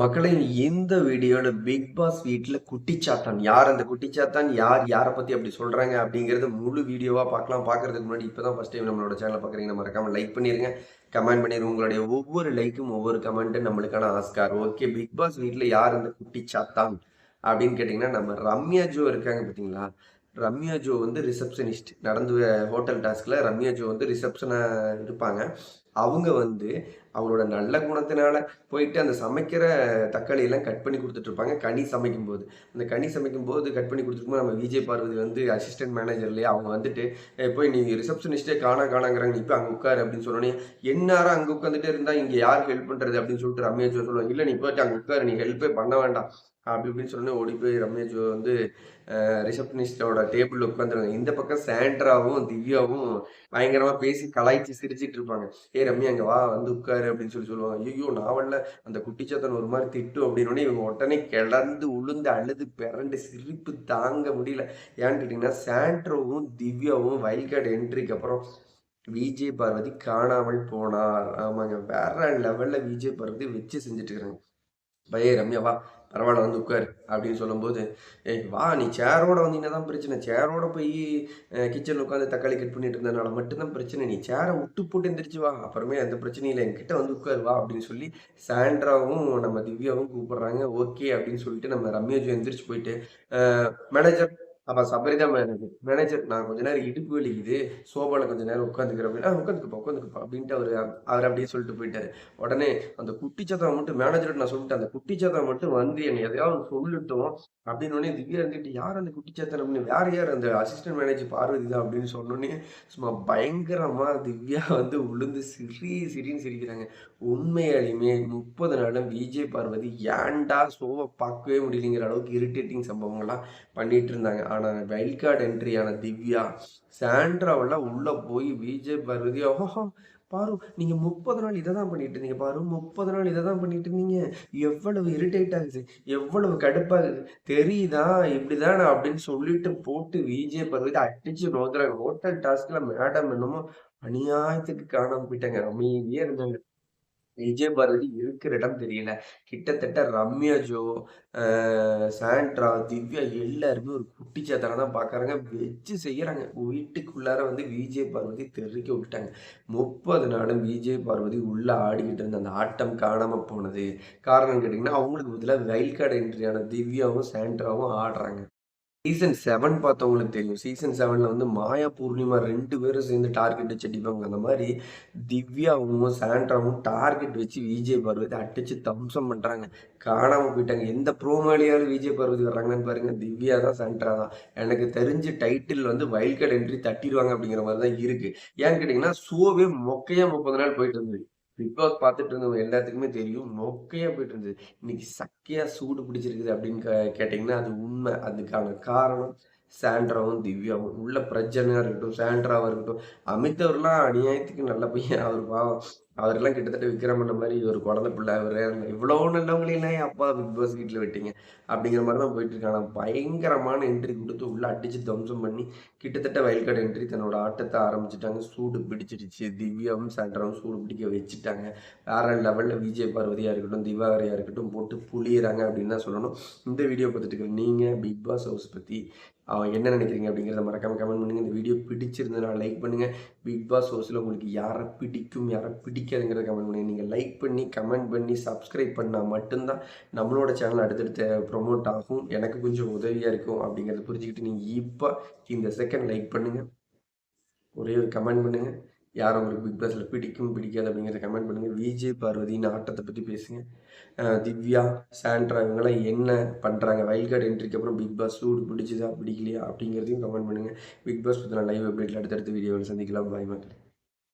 மக்களை இந்த வீடியோல பிக் பாஸ் குட்டி குட்டிச்சாத்தான். யார் அந்த குட்டிச்சாத்தான்? யார் யாரை பத்தி அப்படி சொல்றாங்க அப்படிங்கறது முழு வீடியோவா பார்க்கலாம். பார்க்கறதுக்கு முன்னாடி இப்பதான் ஃபஸ்ட் டைம் நம்மளோட சேனலை பார்க்குறீங்க. மறக்காம லைக் பண்ணிருங்க. கமெண்ட் பண்ணிருங்க. உங்களுடைய ஒவ்வொரு லைக்கும் ஒவ்வொரு கமெண்ட்டும் நம்மளுக்கான ஆஸ்கார் ஓகே பிக் பாஸ் வீட்டில் யார் அந்த குட்டிச்சாத்தான்? அப்படின்னு கேட்டிங்கன்னா நம்ம ரம்யா ஜோ இருக்காங்க பார்த்தீங்களா ரம்யா ஜோ வந்து ரிசப்ஷனிஸ்ட் நடந்து ஹோட்டல் டாஸ்கில் ரம்யா ஜோ வந்து ரிசப்ஷனாக இருப்பாங்க அவங்க வந்து அவங்களோட நல்ல குணத்தினால போயிட்டு அந்த சமைக்கிற தக்காளி எல்லாம் கட் பண்ணி கொடுத்துட்ருப்பாங்க கனி சமைக்கும் போது அந்த கனி சமைக்கும் போது கட் பண்ணி கொடுத்துருக்கும்போது நம்ம விஜய் பார்வதி வந்து அசிஸ்டன்ட் மேனேஜர்லேயே அவங்க வந்துட்டு போய் நீ ரிசப்ஷனிஸ்டே காணா காணாங்கிறாங்க. நீ போய் அங்கே உட்காரு அப்படின்னு சொன்னோன்னே என்னாரும் அங்கே உட்காந்துட்டே இருந்தால் இங்கே யார் ஹெல்ப் பண்ணுறது அப்படின்னு சொல்லிட்டு ரம்யா ஜோ சொல்லுவாங்க. இல்லை நீ போயிட்டு அங்கே உட்காரு. நீ ஹெல்ப்பே பண்ண வேண்டாம். அப்படி இப்படின்னு சொன்னேன் ஓடி போய் ரம்யா ஜோ வந்து ரிசப்ஷனிஸ்டோட டேபிள் உட்காந்துருவாங்க இந்த பக்கம் சாண்ட்ராவும் திவ்யாவும் பயங்கரமாக பேசி கலாய்ச்சி சிரிச்சிட்டு இருப்பாங்க. ஏ ரம்யா அங்கே வா வந்து உட்காரு அப்படின்னு சொல்லி சொல்லுவாங்க. ஐயோ நாவலில் அந்த குட்டிச்சாத்தன் ஒரு மாதிரி திட்டும் அப்படின்னு இவங்க உடனே கிளர்ந்து உளுந்து அழுது பிறண்டு சிரிப்பு தாங்க முடியல. ஏன்னு கேட்டிங்கன்னா சாண்ட்ரோவும் திவ்யாவும் வைல்ட் கார்டு என்ட்ரிக்கு அப்புறம் விஜய் பார்வதி காணாமல் போனார். ஆமாங்க. வேற லெவலில் விஜய் பார்வதி வச்சு செஞ்சுட்டு இருக்கிறாங்க பையே ரம்யா வா. பரவாயில்ல வந்து உட்காரு அப்படின்னு சொல்லும்போது ஏய் வா நீ சேரோட வந்தீங்கன்னா தான் பிரச்சனை. சேரோட போய் கிச்சனில் உட்காந்து தக்காளி கட் பண்ணிட்டு இருந்ததுனால மட்டும்தான் பிரச்சனை. நீ சேரை விட்டு போட்டு எந்திரிச்சு வா. அப்புறமே எந்த பிரச்சனையும் இல்லை. என்கிட்ட வந்து உட்காரு வா அப்படின்னு சொல்லி சாண்ட்ராவும் நம்ம திவ்யாவும் கூப்பிடுறாங்க. ஓகே அப்படின்னு சொல்லிட்டு நம்ம ரம்யாஜி எந்திரிச்சு போயிட்டு மேனேஜர் அப்போ சபரிதா மேனேஜர். மேனேஜர் நான் கொஞ்ச நேரம் இடுப்பு வலிக்குது. சோபாவில் கொஞ்ச நேரம் உட்காந்துக்கிறேன் அப்படின்னா உட்காந்துக்குப்பா உட்காந்துக்குப்பா அப்படின்ட்டு அவர் அவர் அப்படியே சொல்லிட்டு போயிட்டாரு. உடனே அந்த குட்டி சத்தம் மட்டும் மேனேஜர் நான் சொல்லிட்டேன் அந்த குட்டி சத்தம் மட்டும் வந்து என்னை எதையாவது சொல்லிட்டோம். அப்படின்னு உடனே திவ்யா இருந்துட்டு யார் அந்த குட்டி சத்தம்? அப்படின்னு வேற யார் அந்த அசிஸ்டன்ட் மேனேஜர் பார்வதி தான் அப்படின்னு சொன்னோன்னே சும்மா பயங்கரமா திவ்யா வந்து உளுந்து சிரி சிரின்னு சிரிக்கிறாங்க. உண்மையாலுமே முப்பது நாளும் விஜய் பார்வதி ஏன்டா சோவை பார்க்கவே முடியலைங்கிற அளவுக்கு இரிட்டேட்டிங் சம்பவங்கள்லாம் பண்ணிட்டு இருந்தாங்க. ஆனால் வைல்ட் கார்டு என்ட்ரியான திவ்யா சாண்ட்ராவெல்லாம் உள்ளே போய் விஜய் பார்வதி ஓஹோ பாரு நீங்கள் முப்பது நாள் இதை தான் பண்ணிட்டு இருந்தீங்க பாரு முப்பது நாள் இதை தான் பண்ணிட்டு இருந்தீங்க. எவ்வளவு இரிட்டேட் ஆகுது எவ்வளவு கடுப்பாகுது தெரியுதா இப்படிதான் அப்படின்னு சொல்லிட்டு போட்டு விஜய் பருவத்தை அடிச்சு நோக்கிறாங்க. ஹோட்டல் டாஸ்க்ல மேடம் என்னமோ அநியாயத்துக்கு காணாம போயிட்டாங்க. அமைதியே இருந்தாங்க. விஜய் பாரதி இருக்கிற இடம் தெரியல. கிட்டத்தட்ட ரம்யா ஜோ சாண்ட்ரா திவ்யா எல்லாருமே ஒரு குட்டி சாத்தான தான் பார்க்குறாங்க வச்சு செய்கிறாங்க வீட்டுக்குள்ளார வந்து விஜய் பார்வதி தெருக்க விட்டாங்க முப்பது நாளும் விஜய் பார்வதி உள்ளே ஆடிக்கிட்டு இருந்த அந்த ஆட்டம் காணாமல் போனது. காரணம் கேட்டிங்கன்னா அவங்களுக்கு பதிலாக வைல்ட் கார்டு என்ட்ரியான திவ்யாவும் சாண்ட்ராவும் ஆடுறாங்க. சீசன் செவன் பார்த்தவங்களுக்கு தெரியும். சீசன் செவனில் வந்து மாயா பூர்ணிமா ரெண்டு பேரும் சேர்ந்து டார்கெட் வச்சு அடிப்பாங்க அந்த மாதிரி திவ்யாவும் சாண்ட்ராவும் டார்கெட் வச்சு விஜய் பர்வதி அடிச்சு தம்சம் பண்ணுறாங்க காணாமல் போயிட்டாங்க. எந்த ப்ரோமாலியாவது விஜய் பர்வதி வர்றாங்கன்னு பாருங்க. திவ்யா தான் சாண்ட்ரா தான். எனக்கு தெரிஞ்ச டைட்டில் வந்து வைல்ட் கார்டு என்ட்ரி தட்டிடுவாங்க அப்படிங்கிற மாதிரி தான் இருக்குது ஏன்னு கேட்டிங்கன்னா ஷோவே மொக்கையாக முப்பது நாள் போயிட்டு இருந்தது. பிக் பாஸ் பார்த்துட்டு இருந்தவங்க எல்லாத்துக்குமே தெரியும். மொக்கையாக போயிட்டு இருந்தது. இன்னைக்கு சக்கையா சூடு பிடிச்சிருக்குது அப்படின்னு கேட்டிங்கன்னா அது உண்மை. அதுக்கான காரணம் சாண்ட்ராவும் திவ்யாவும். உள்ள பிரச்சனையாக இருக்கட்டும் சாண்ட்ராவாக இருக்கட்டும். அமித்தவர்லாம் அநியாயத்துக்கு நல்ல பையன். அவர் பாவம். அவரெல்லாம் கிட்டத்தட்ட விக்ரமண்ண மாதிரி ஒரு குழந்தை பிள்ளை அவர். இவ்வளோ நல்லவங்களையும் அப்பா பிக் பாஸ் வீட்டில் விட்டீங்க? அப்படிங்கிற மாதிரி தான் போயிட்டு இருக்காங்க பயங்கரமான என்ட்ரி கொடுத்து உள்ள அடிச்சு தம்சம் பண்ணி கிட்டத்தட்ட வயல்காடு என்ட்ரி தன்னோட ஆட்டத்தை ஆரம்பிச்சிட்டாங்க. சூடு பிடிச்சிடுச்சு. திவ்யாவும் சாண்ட்ராவும் சூடு பிடிக்க வச்சுட்டாங்க. வேற லெவலில் விஜய் பார்வதியாக இருக்கட்டும் திவாகரையாக இருக்கட்டும் போட்டு புளியிறாங்க அப்படின்னு தான் சொல்லணும். இந்த வீடியோ பார்த்துட்டு நீங்கள் பிக் பாஸ் ஹவுஸ் பற்றி அவன் என்ன நினைக்கிறீங்க அப்படிங்கிறத மறக்காமல் கமெண்ட் பண்ணுங்கள் இந்த வீடியோ பிடிச்சிருந்ததுனா லைக் பண்ணுங்கள் பிக் பாஸ் ஹவுஸில் உங்களுக்கு யாரை பிடிக்கும் யாரை பிடிக்காதுங்கிறத கமெண்ட் பண்ணுங்கள் நீங்கள் லைக் பண்ணி கமெண்ட் பண்ணி சப்ஸ்கிரைப் பண்ணால் மட்டும்தான் நம்மளோட சேனல் அடுத்தடுத்து ப்ரொமோட் ஆகும். எனக்கு கொஞ்சம் உதவியாக இருக்கும் அப்படிங்கிறத புரிஞ்சுக்கிட்டு நீங்கள் இப்போ இந்த செகண்ட் லைக் பண்ணுங்கள் ஒரே ஒரு கமெண்ட் பண்ணுங்கள் யார் உங்களுக்கு பிக் பாஸில் பிடிக்கும் பிடிக்காது அப்படிங்கிறத கமெண்ட் பண்ணுங்கள் விஜய் பார்வதின்னு ஆட்டத்தை பற்றி பேசுங்க. திவ்யா சாண்ட்ரா இவங்கெல்லாம் என்ன பண்ணுறாங்க வைல்ட் கார்டு என்ட்ரிக்கு அப்புறம் பிக் பாஸ் சூடு பிடிச்சதா பிடிக்கலையா அப்படிங்கிறதையும் கமெண்ட் பண்ணுங்கள் பிக் பாஸ் பற்றின லைவ் அப்டேட்டில் அடுத்தடுத்த வீடியோவில் சந்திக்கலாம். பாய் மக்கள்.